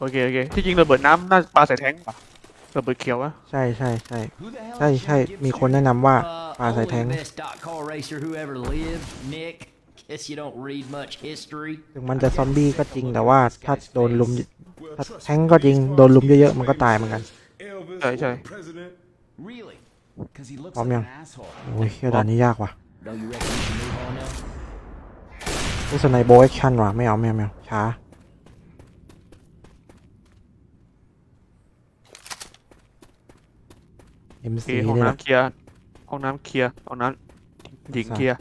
โอเคโอเคที่จริงระเบิดน้ำน่าปลาใส่แท้งป่ะระเบิดเขียวอะใช่ใช่ใช่ ใช่ใช่มีคนแนะนำว่าปลาใส่แท้ง only the best stock car racer who ever lived, Nick. Guess you don't read much history. ถึงมันจะซอมบี้ก็จริงแต่ว่าถ้าโดนลุมถ้าแทงก็จริงโดนลุมเยอะๆมันก็ตายเหมือนกัน ใช่ใช่ Really? Because he looks Bom like yan. an asshole. โอ้ยเฮียด่านนี้ยากว่ะ Don't you reckon we should move on now? นี่สไนโบแอคชั่นว่ะไม่เอาไม่เอาไม่เอาช้าโอ MC เคห้องนี่แหละน้ำเคลียร์ห้องน้ำเคลียร์ห้องน้ำหญิงเคลียร์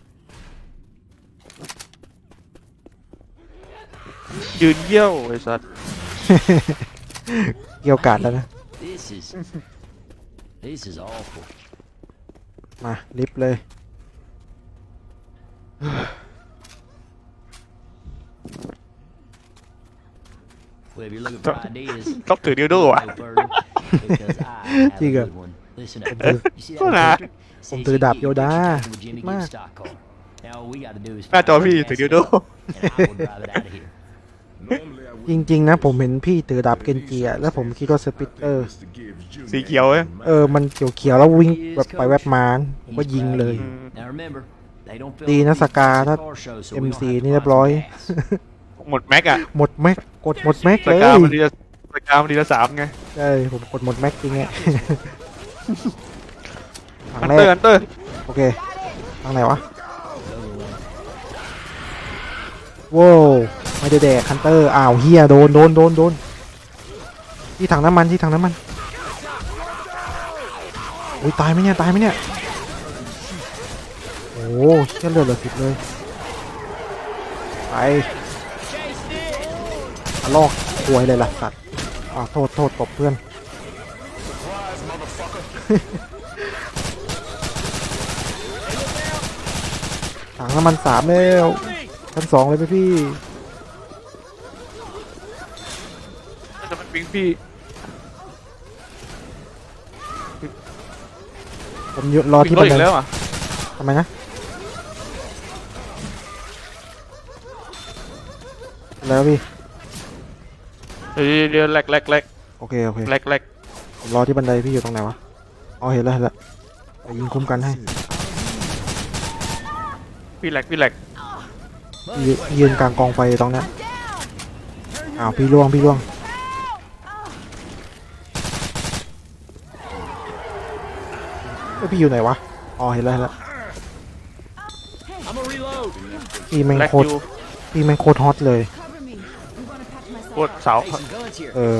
ยืนเยี่ยวไอ้สัสเกี่ยวกาดแล้วนะ มา ลิฟต์เลย Well, if you're looking for ideas, ต้องถือดิวโดอะ no further, because I have a Chica. good one. Listen up. Tôi- You see Tôi that là- picture? Ông Says tự you đạp get vô your đá. picture with Jimmy Mà. Gibbs stock car. Now all we gotta do is หน้าจอ find พี่ the ถือ gas ดิวโด จริงๆนะผมเห็นพี่ถือดาบเกนจิอะแล้วผมคิดว่าสปิตเตอร์ สีเขียวเอ้ยเออมันเขียวๆแล้ววิ่งแบบไปแวบมาผมก็ยิงเลย อืม Now remember, they don't fill ดี up นะ these สกา pieces ถ้า of car show, so we don't MC have to นี่ buy เรียบร้อย some gas. หมดแม็กอะหมดแม็กกดหมดแม็กสเลยกามันทีละสกามันทีละสามไงใช่ผมกดหมดแม็กจริงไงทางอันแรเตอร์กอันเตอร์โอเคทางไหนวะว้าว ไม่ได้แดกคันเตอร์อ้าวเฮียโดนโดนโดนโดนที่ถังน้ำมันที่ถังน้ำมันโอ้ยตายไหมเนี่ยตายไหมเนี่ยโอ้เชี่ยเลือดเหลือสิบเลยไปลอกป่วยเลยล่ะสัตว์อ้าวโทษโทษตบเพื่อนถังน้ำมันสามแล้วชั้นสองเลยไหมพี่ น่าจะเป็นปิงพี่ผมอยู่รอปิงที่รบัถนอีไดกแล้วอะทำไมนะแล้วพี่เดี๋ยวเดี๋ยวแลกแลกแลกโอเคโอเคแลกแลกผมรอที่บันไดพี่อยู่ตรงไหนวะอ๋อเห็นแล้วเห็นแล้วไปยิงคุ้มกันให้พี่แลกพี่แลกพี่ยืนกลางกองไฟตรงเนี้ยอ้าวพี่ล่วงพี่ล่วง เอ้ ยพี่อยู่ไหนวะ อ๋อเห็นแล้วเห็นแล้วพี่แม่งแลกโคอตรยู่พี่แม่งโคตรฮอตเลย Cover me. I'm gonna patch myself. โคตรเสา Hey, some guns here. เออ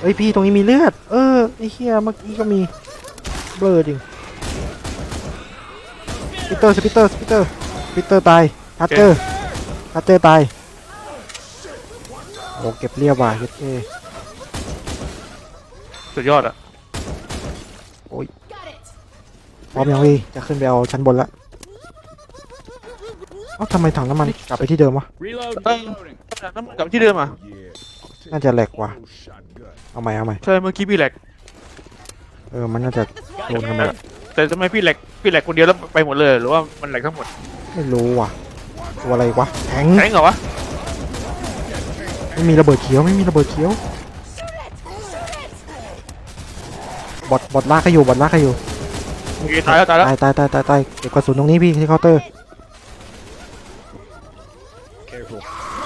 เฮ้ยพี่ตรงนี้มีเลือด เออไอ้เหี้ยเมื่อกี้ก็มี เบลอจริงสปิเตอร์สปิเตอร์สปิเตอร์สปิเตอร์ตายฮัตเจอร์ฮัตเจอร์ตายโอ้เก็บเรียบว่ะเย็ดเท่สุดยอดอะ พร้อมยังพี่จะขึ้นไปเอาชั้นบนละเอ้าทำไมถังน้ำมันกลับไปที่เดิมวะเอ้ยน้ำมันกลับที่เดิมอะ น่าจะแหลกว่ะ เอาใหม่เอาใหม่ใช่เมื่อกี้พี่แหลกเออมันน่าจะโดนกันหมดแต่ทำไมพี่แหลกพี่แหลกคนเดียวแล้วไปหมดเลย หรือว่ามันแหลกทั้งหมดไม่รู้ว่ะตัวอะไรวะแทงแทงเหรอวะไม่มีระเบิดเขียวไม่มีระเบิดเขียวบอดบอดลากให้อยู่บอดลากให้อยู่ โอเคตายแล้วตายแล้วตายตายตายตายตายเก็บกระสุนตรงนี้พี่ที่เคาน์เตอร์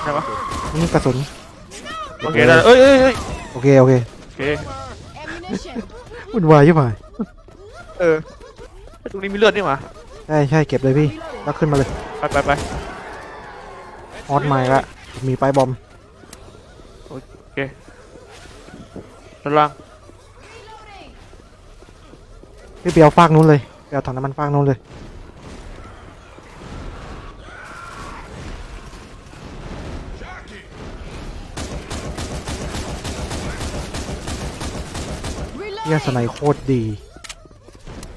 ใช่ปะนี่กระสุนโอเคได้แล้วเอ้ยเอ้ยเอ้ยโอเคโอเคโอเค Ammunition. วุ่นวายใช่ไหมเออตรงนี้มีเลือดนี่หว่าใช่ใช่เก็บเลยพี่แล้วขึ้นมาเลยไปไปไปฮอตไมล์ละมีไปบอมด้านล่าง พี่เปียวฟากนู้นเลยเปียวถังน้ำมันฟากนู้นเลยเฮียสไนโคตรดี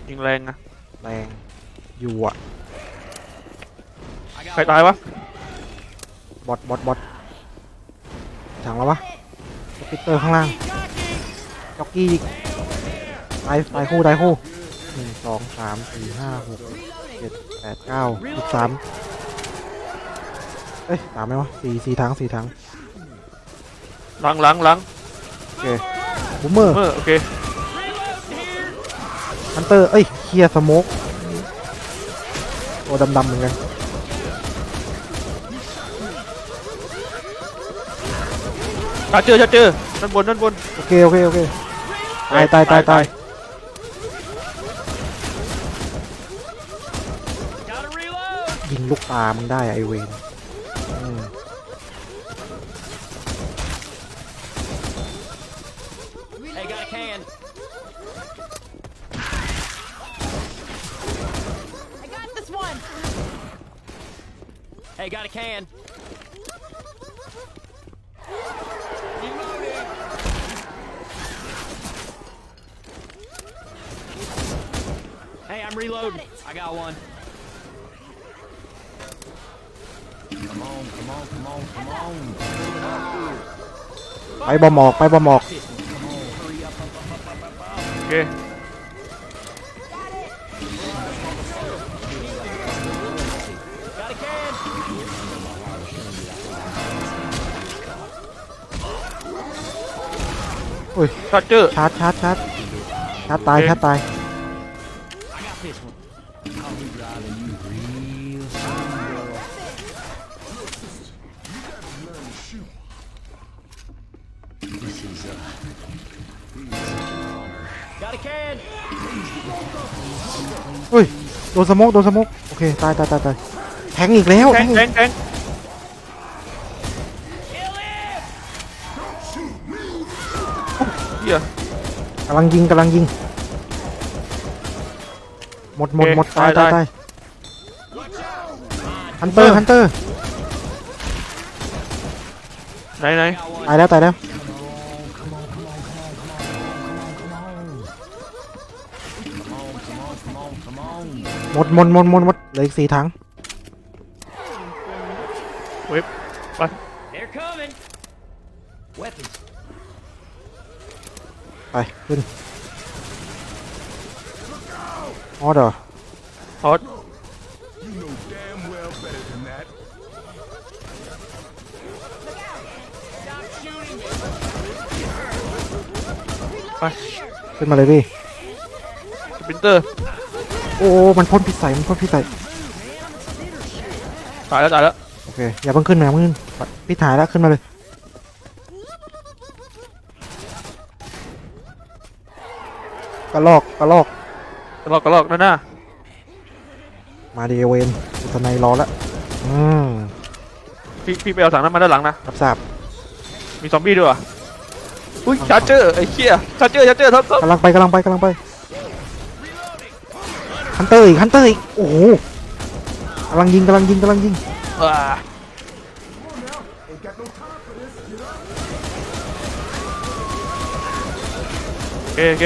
ยิงแรงอะแรงอยู่อะ ใครตายวะ บอทบอทบอทถังแล้ววะสปิตเตอร์ข้างล่างจ็อกกี้อีกตายตายคู่ตายคู่ หนึ่งสองสามสี่ห้าหกเจ็ดแปดเก้าสิบสามเอ้ยสามไหมวะสี่สี่ทั้งสี่ทั้งหลังหลังหลังโอเคบูมเมอร์เมื่อโอเคฮันเตอร์เอ้ยเคลียร์สโมกตัวดำๆเหมือนกันชาร์เจอร์ชาร์เจอร์ด้านบนด้านบนโอเคโอเคโอเคตายตายตายตาย ลูกตามึงได้ไอเวน Hey, got a can. Hey, I'm reloading. I got one. ไปบอมออกไปบอมออกโอเค Got a can. ชาร์เจอร์ชาร์จชาร์จชาร์จชาร์จตายโอเคชาร์จตาย got a can. เฮ้ย โดนสโมกโดนสโมกโอเค ตายตายตายตายแทงอีกแล้ว แทแทงงแทอีกงแทง Kill him. เฮียกำลังยิงกำลังยิง หมดหมดหมดตายตายตายฮันเตอร์ฮันเตอร์ไหนไหน Got one. ตายแล้วตายแล้ว หมดหมดหมดหมดหมดเหลืออีกสี่ถังเว็บไป They're coming. Weapons. ไปขึ้นออเดอร์ฮอต You know damn well better than that. ไปขึ้นมาเลยพี่สปรินเตอร์ โอ้โอ้มันพ่นพิษใส่มันพ่นพิษใส่ตายแล้วตายแล้วโอเคอย่าเพิ่งขึ้นนะอย่าเพิ่งขึ้นพี่ถ่ายแล้วขึ้นมาเลยกระลอกกระลอกกระลอกกระลอกด้านหน้ามาดีเวนอุตนายรอแล้วอืมพี่พี่ไปเอาถังนั้นมาด้านหลังนะรับทราบมีซอมบี้ด้วยวะอุ้ยชาร์เจอร์ไอ้เหี้ยชาร์เจอร์ชาร์เจอร์ท็อปท็อปกำลังไปกำลังไปกำลังไป ฮันเตอร์อีกฮันเตอร์อีกโอ้โหกำลังยิงกำลังยิงกำลังยิงอ่าโอเคโอเค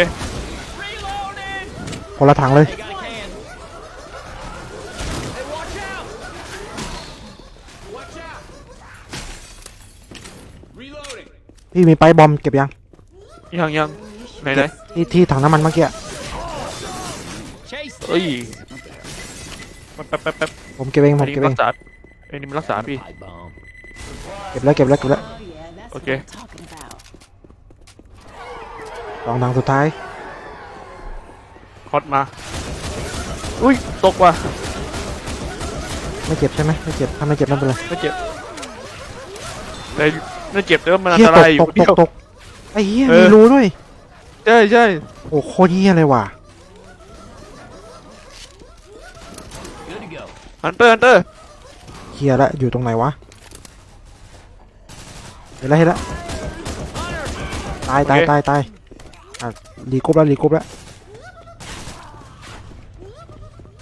Reloading. คนละถังเลย They got a can. Hey, watch out. Watch out. Reloading. พี่มีไปบอมเก็บยังยังยังไหนไหนที่ที่ถังน้ำมันเมื่อกี้ Chase เอ้ย this. แป๊บแป๊บแป๊บแป๊บผมเก็บเองผอันมนี้เก็บเอรังกษาไอ้นี่มันรักษาพี่ Pipe bomb. เก็บแล้วเก็บแล้วเก็บแล้ว Oh yeah, that's Okay. what I'm talking about. สองถังสุดท้ายฮอตมา อุ้ยตกว่ะไม่เจ็บใช่ไหมไม่เจ็บถ้าไม่เจ็บไม่เป็นไรไม่เจ็บแต่ไม่เจ็บแต่ว่ามันอันเฮียตตรากยอตยู่กเดีตยกวตกไอ้เหี้ยเออมีรูด้วยใช่ใช่โอ้โคตรเหี้ยเลยว่ะ ฮันเตอร์ฮันเตอร์เหี้ยละอยู่ตรงไหนวะเห็นแล้วเห็นแล้วตายตายตายตายอะรีกรุ๊ปแล้วรีกรุ๊ปแล้ว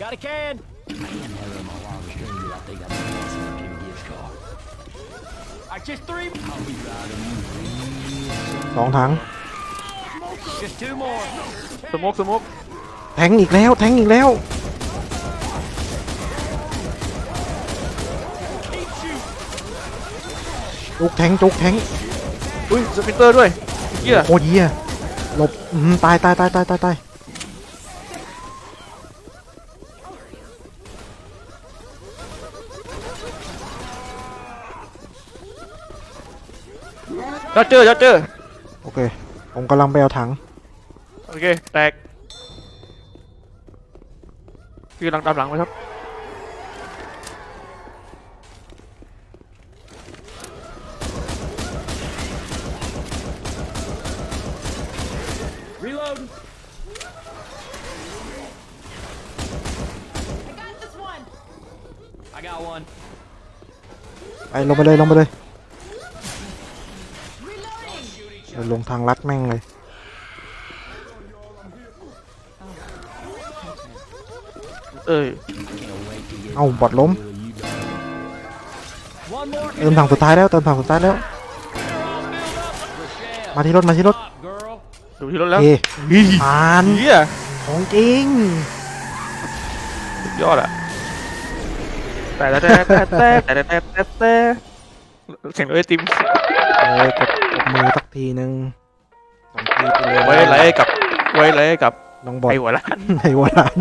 Got a can. Man, that was my wildest dream. I think I'm gonna see a gift card. Alright, just three. I'll be riding you. สองถัง Just two more. สโมกสโมกแทงอีกแล้ว แทงอีกแล้ว จุกแทงจุกแทงอุ้ยสปินเตอร์ด้วยเยอะโคตรเยอะหลบตายตายตายตายตายตายยอดเจอยอดเจอโอเค ผมกำลังไปเอาถัง โอเค แตกคือหลังตามหลังไปครับ I got this one. I got one. ไปลงไปเลยลงไปเลย Reloading. เดี๋ยวลงทางลัดแม่งเลย เอ้ยเอ้าบอดล้ม One more. เติมถังสุดท้ายแล้วเติมถังสุดท้ายแล้วมาที่รถมาที่รถ Up, girl. ดูที่รถแล้วเคผ่านเียของจริง สุดยอดอะแต่แต่แต่แต่แต่แต่แต่แต่แต่เสียงไอติมเออกดกดมือสักทีนึงสองทีไปเลยไว้ไรกับไว้ไรกับน้องบอดไอหัวล้านไอหัวล้าน